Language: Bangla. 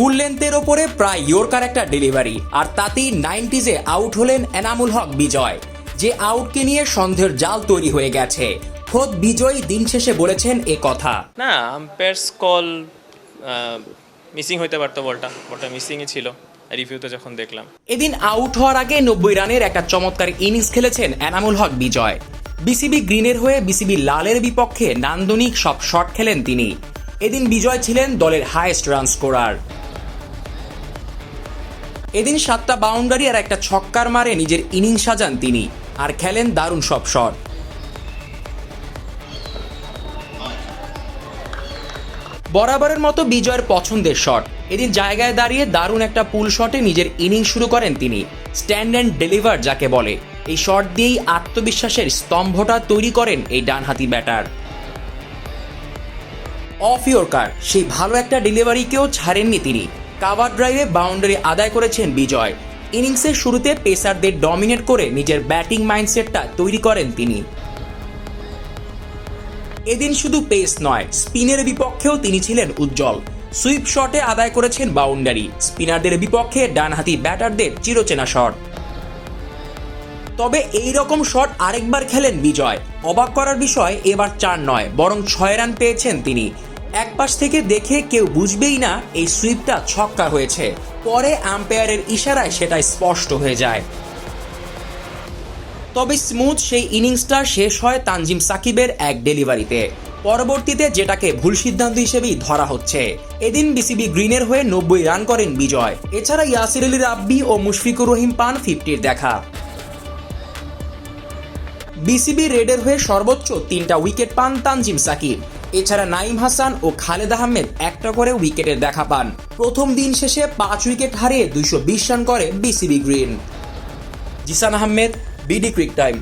ফুল লেন্থের ওপরে প্রায় ইয়র্কার একটা ডেলিভারি আর তাতেই নাইনটিজে আউট হলেন এনামুল হক বিজয় যে আউটকে নিয়ে সন্দেহের জাল তৈরি হয়ে গেছে। খোদ বিজয় দিন শেষে বলেছেন এ কথা। না আম্পায়ার্স কল মিসিং হইতে পারতো বলটা বলটা মিসিংই ছিল রিভিউতে যখন দেখলাম। এদিন আউট হওয়ার আগে নব্বই রানের একটা চমৎকার ইনিংস খেলেছেন এনামুল হক বিজয়। বিসিবি গ্রিনের হয়ে বিসিবি লালের বিপক্ষে নান্দনিক সব শট খেলেন তিনি। এদিন বিজয় ছিলেন দলের হাইয়েস্ট রান স্কোরার এদিন সাতটা বাউন্ডারি আর একটা ছক্কার মারে নিজের ইনিংস সাজান তিনি, আর খেলেন দারুণ সব শট। বরাবরের মতো বিজয়ের পছন্দের শট। এদিন জায়গায় দাঁড়িয়ে দারুণ একটা পুল শটে নিজের ইনিংস শুরু করেন তিনি স্ট্যান্ড অ্যান্ড ডেলিভার যাকে বলে। এই শট দিয়েই আত্মবিশ্বাসের স্তম্ভটা তৈরি করেন এই ডানহাতি ব্যাটার। অফ ইয়র্কার সেই ভালো একটা ডেলিভারিকেও ছাড়েননি তিনি। কাভার ড্রাইভে বাউন্ডারি আদায় করেছেন বিজয়। ইনিংসের শুরুতে পেসারদের ডমিনেট করে নিজের ব্যাটিং মাইন্ডসেটটা তৈরি করেন তিনি। এদিন শুধু পেস নয় স্পিনের বিপক্ষেও তিনি ছিলেন উজ্জ্বল। সুইপ শটে আদায় করেছেন বাউন্ডারি, স্পিনারদের বিপক্ষে ডানহাতি ব্যাটারদের চিরচেনা শট। তবে এই রকম শট আরেকবার খেলেন বিজয়। অবাক করার বিষয়, এবার চার নয়, বরং ছয় রান পেয়েছেন তিনি। এক পাশ থেকে দেখে কেউ বুঝবেই না এই সুইপটা ছক্কা হয়েছে। পরে আম্পায়ারের ইশারায় সেটা স্পষ্ট হয়ে যায়। তবে স্মুথ সেই ইনিংসটা শেষ হয় তানজিম সাকিবের এক ডেলিভারিতে। পরবর্তীতে যেটাকে ভুল সিদ্ধান্ত হিসেবেই ধরা হচ্ছে। এদিন বিসিবি গ্রিনের হয়ে নব্বই রান করেন বিজয়। এছাড়া ইয়াসির আলী রাব্বি ও মুশফিকুর রহিম পান ফিফটির দেখা। বিসিবি রেডের হয়ে সর্বোচ্চ তিনটা উইকেট পান তানজিম সাকিব। এছাড়া নাইম হাসান ও খালেদ আহমেদ একটা করে উইকেটের দেখা পান। প্রথম দিন শেষে পাঁচ উইকেট হারিয়ে দুইশো বিশ রান করে BCB green. Jishan Ahmed, BD crick time.